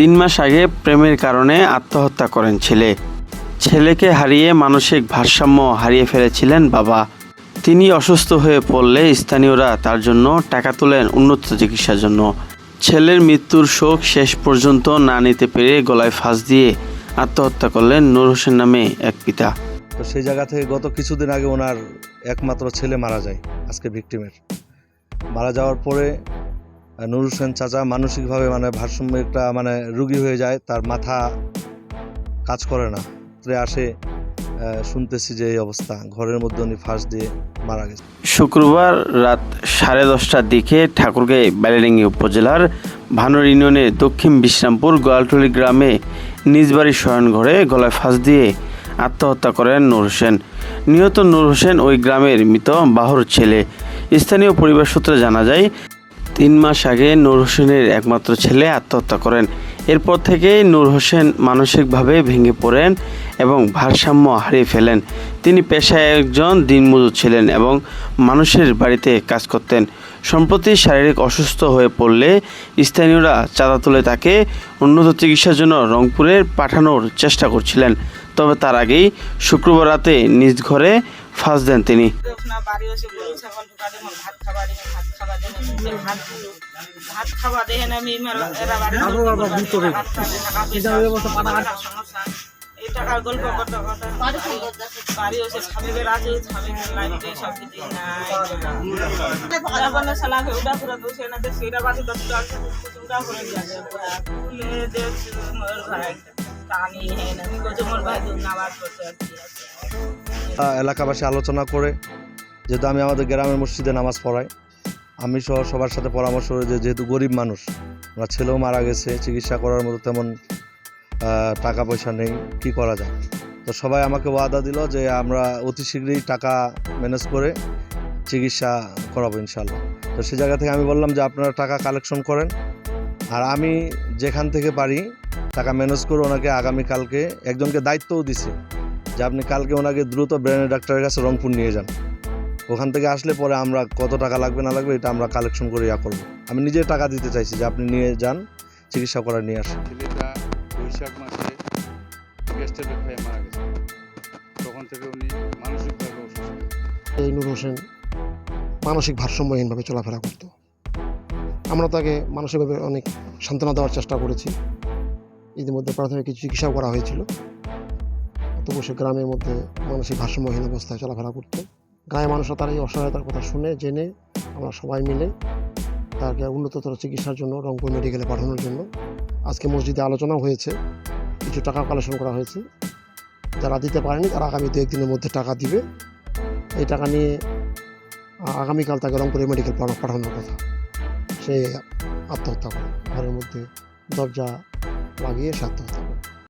তিন মাস আগে প্রেমের কারণে আত্মহত্যা করেন ছেলে। ছেলেকে হারিয়ে মানসিক ভারসাম্য হারিয়ে ফেলেছিলেন বাবা। তিনি অসুস্থ হয়ে পড়লে স্থানীয়রা তার জন্য টাকা তোলেন উন্নত চিকিৎসার জন্য। ছেলের মৃত্যুর শোক শেষ পর্যন্ত না নিতে পেরে গলায় ফাঁস দিয়ে আত্মহত্যা করলেন নূর হোসেন নামে এক পিতা। তো সেই জায়গা থেকে গত কিছুদিন আগে ওনার একমাত্র ছেলে মারা যায়, আজকে ভিকটিমের মারা যাওয়ার পরে নুর হোসেন চাচা মানসিকভাবে মানে ভারসাম্য একটা মানে রুগী হয়ে যায়, তার মাথা কাজ করে না। আসে শুনতেছি যে এই অবস্থা। ঘরের মধ্যে উনি ফাঁস দিয়ে মারা গেছে। শুক্রবার রাত সাড়ে দশটার দিকে ঠাকুরগাঁই ব্যালেডিঙ্গি উপজেলার ভানুর ইউনিয়নে দক্ষিণ বিশ্রামপুর গোয়ালটুলি গ্রামে নিজ বাড়ির শয়নঘরে গলায় ফাঁস দিয়ে আত্মহত্যা করেন নূর হোসেন। নিহত নূর হোসেন ওই গ্রামের মৃত বাহর ছেলে। স্থানীয় পরিবার সূত্রে জানা যায় তিন মাস আগে নূর হোসেনের একমাত্র ছেলে আত্মহত্যা করেন। এরপর থেকেই নূর হোসেন মানসিকভাবে ভেঙে পড়েন এবং ভারসাম্য হারিয়ে ফেলেন। তিনি পেশায় একজন দিনমজুর ছিলেন এবং মানুষের বাড়িতে কাজ করতেন। সম্প্রতি শারীরিক অসুস্থ হয়ে পড়লে স্থানীয়রা চাঁদা তুলে তাকে উন্নত চিকিৎসার জন্য রংপুরে পাঠানোর চেষ্টা করছিলেন। তবে তার আগেই শুক্রবার রাতে নিজ ঘরে ফাঁস দেন তিনি। টাকার গল্প করতে করতে বাড়ি রাজু সব কিছু নাই। উড়া করে না বাড়ি দশ টাকা উড়া করে দিয়েছে। এলাকাবাসী আলোচনা করে, যেহেতু আমি আমাদের গ্রামের মসজিদে নামাজ পড়াই, আমি সহ সবার সাথে পরামর্শ যে যেহেতু গরিব মানুষ আমার ছেলেও মারা গেছে, চিকিৎসা করার মতো তেমন টাকা পয়সা নেই, কি করা যায়? তো সবাই আমাকে ওয়াদা দিল যে আমরা অতি শীঘ্রই টাকা ম্যানেজ করে চিকিৎসা করাবো ইনশাল্লাহ তো সে জায়গা থেকে আমি বললাম যে আপনারা টাকা কালেকশন করেন, আর আমি যেখান থেকে পারি টাকা ম্যানেজ করে ওনাকে আগামীকালকে একজনকে দায়িত্বও দিছি যে আপনি কালকে ওনাকে দ্রুত ব্রেনের ডাক্তারের কাছে রংপুর নিয়ে যান। ওখান থেকে আসলে পরে আমরা কত টাকা লাগবে না লাগবে এটা আমরা কালেকশন করে ইয়া করব। আমি নিজে টাকা দিতে চাইছি যে আপনি নিয়ে যান চিকিৎসা করা নিয়ে আসেন। ছেলেটা বৈশাখ মাসে মারা গেছে। তখন থেকে উনি মানসিকভাবে অসুস্থ। এই নূর হোসেন মানসিক ভারসাম্যহীনভাবে চলাফেরা করত। আমরা তাকে মানসিকভাবে অনেক সান্ত্বনা দেওয়ার চেষ্টা করেছি। ইতিমধ্যে প্রাথমিক কিছু চিকিৎসাও করা হয়েছিল। তবু সে গ্রামের মধ্যে মানসিক ভারসাম্যহীন অবস্থায় চলাফেরা করত। গায়ে মানুষরা তার এই অসহায়তার কথা শুনে, জেনে আমরা সবাই মিলে তাকে উন্নততর চিকিৎসার জন্য রংপুর মেডিকেলে পাঠানোর জন্য আজকে মসজিদে আলোচনাও হয়েছে। কিছু টাকা কালেকশন করা হয়েছে। যারা দিতে পারেনি তারা আগামী দু একদিনের মধ্যে টাকা দিবে। এই টাকা নিয়ে আগামীকাল তাকে রংপুরে মেডিকেল পাঠা- পাঠানোর কথা। সে আত্মহত্যা করে। ঘরের মধ্যে দরজা লাগিয়ে সে আত্মহত্যা করে